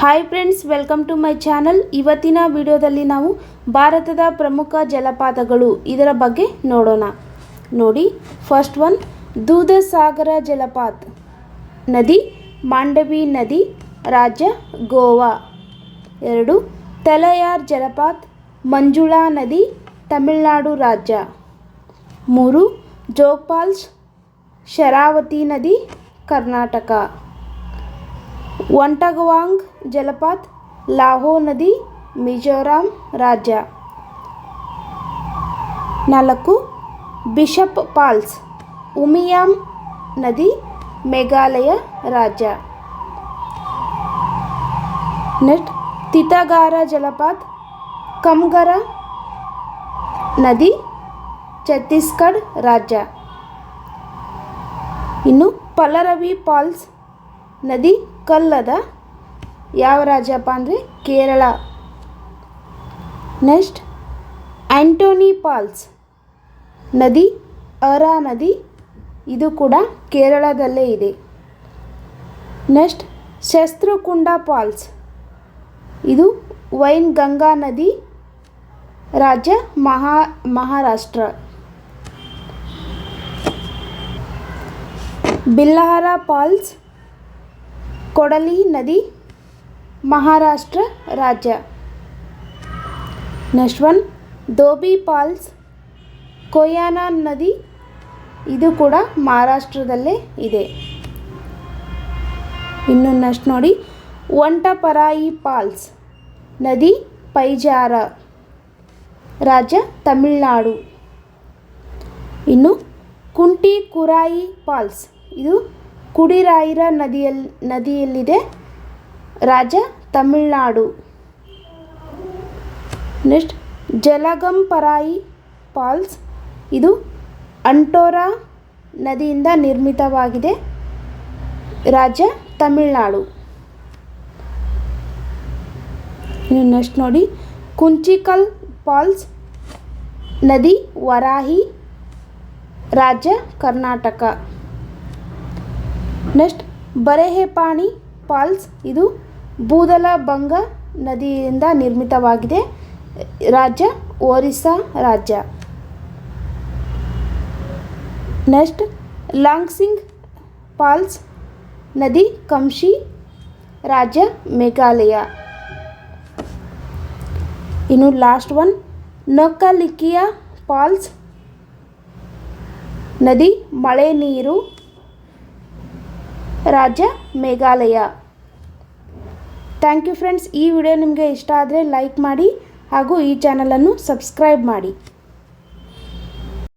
Hi friends welcome to my channel ಇವತ್ತಿನ ವಿಡಿಯೋದಲ್ಲಿ ನಾವು ಭಾರತದ ಪ್ರಮುಖ ಜಲಪಾತಗಳು ಇದರ ಬಗ್ಗೆ ನೋಡೋಣ. ನೋಡಿ ಫಸ್ಟ್ ಒನ್ ದೂಧಸಾಗರ ಜಲಪಾತ. ನದಿ, ಮಾಂಡವಿ ನದಿ ರಾಜ್ಯ ಗೋವಾ. ಎರಡು, ತಲಯಾರ್ ಜಲಪಾತ್, ಮಂಜುಳಾ ನದಿ, ತಮಿಳುನಾಡು ರಾಜ್ಯ. ಮೂರು ಜೋಗ್ಪಾಲ್ಸ್ ಶರಾವತಿ ನದಿ, ಕರ್ನಾಟಕ. ಒಂಟಗವಾಂಗ್ ಜಲಪಾತ್, ಲಾಹೋ ನದಿ, ಮಿಜೋರಾಂ ರಾಜ್ಯ. ನಾಲ್ಕು, ಬಿಷಪ್ ಪಾಲ್ಸ್ ಉಮಿಯಾಮ್ ನದಿ, ಮೇಘಾಲಯ ರಾಜ್ಯ. ನೆಕ್ಸ್ಟ್, ತಿತಗಾರ ಜಲಪಾತ್ ಕಮ್ಗರ ನದಿ, ಛತ್ತೀಸ್ಗಢ ರಾಜ್ಯ. ಇನ್ನು ಪಲರವಿ ಫಾಲ್ಸ್ ನದಿ ಕಲ್ಲದ ಯಾವ ರಾಜ್ಯಪ್ಪ ಅಂದರೆ ಕೇರಳ. ನೆಕ್ಸ್ಟ್ ಆ್ಯಂಟೋನಿ ಪಾಲ್ಸ್ ನದಿ, ಅರಾ ನದಿ, ಇದು ಕೂಡ ಕೇರಳದಲ್ಲೇ ಇದೆ. ನೆಕ್ಸ್ಟ್, ಶಸ್ತ್ರಕುಂಡ ಪಾಲ್ಸ್ ಇದು ವೈನ್ ಗಂಗಾ ನದಿ ರಾಜ್ಯ ಮಹಾ, ಮಹಾರಾಷ್ಟ್ರ. ಬಿಲ್ಲಹರ ಫಾಲ್ಸ್ ಕೊಡಲಿ ನದಿ ಮಹಾರಾಷ್ಟ್ರ ರಾಜ್ಯ. Next one Dhobi falls Koyna ನದಿ. ಇದು ಕೂಡ ಮಹಾರಾಷ್ಟ್ರದಲ್ಲೇ ಇದೆ. ಇನ್ನು ನೆಕ್ಸ್ಟ್ ನೋಡಿ, ಒಂಟಪರಾಯಿ ಪಾಲ್ಸ್ ನದಿ ಪೈಜಾರ, ರಾಜ್ಯ ತಮಿಳುನಾಡು. ಇನ್ನು ಕುಂಟಿ ಕುರಾಯಿ ಪಾಲ್ಸ್ ಇದು ಕುಡಿರಾಯಿರ ನದಿಯಲ್ಲಿ ನದಿಯಲ್ಲಿದೆ. ರಾಜ್ಯ ತಮಿಳುನಾಡು. Next, Jalagamparai falls. ಇದು ಅಂಟೋರಾ ನದಿಯಿಂದ ನಿರ್ಮಿತವಾಗಿದೆ. ರಾಜ್ಯ ತಮಿಳುನಾಡು. ನೆಕ್ಸ್ಟ್ ನೋಡಿ. ಕುಂಚಿಕಲ್ ಫಾಲ್ಸ್, ನದಿ ವರಾಹಿ ರಾಜ್ಯ ಕರ್ನಾಟಕ. Next, ಬರೆಹೆಪಾಣಿ falls. ಇದು ಬೂದಲಬಂಗ ನದಿಯಿಂದ ನಿರ್ಮಿತವಾಗಿದೆ. ರಾಜ್ಯ ಒರಿಸ್ಸಾ ರಾಜ್ಯ. ನೆಕ್ಸ್ಟ್, ಲಾಂಗ್ಸಿಂಗ್ ಫಾಲ್ಸ್ ನದಿ ಕಂಶಿ ರಾಜ್ಯ ಮೇಘಾಲಯ. ಇನ್ನು ಲಾಸ್ಟ್ ಒನ್, ನಕಲಿಕಿಯ ಫಾಲ್ಸ್ ನದಿ ಮಳೆ ನೀರು ರಾಜ್ಯ ಮೇಘಾಲಯ. ಥ್ಯಾಂಕ್ ಯು ಫ್ರೆಂಡ್ಸ್ ಈ ವಿಡಿಯೋ ನಿಮಗೆ ಇಷ್ಟ ಆದರೆ ಲೈಕ್ ಮಾಡಿ ಹಾಗೂ ಈ ಚಾನಲನ್ನು ಸಬ್ಸ್ಕ್ರೈಬ್ ಮಾಡಿ.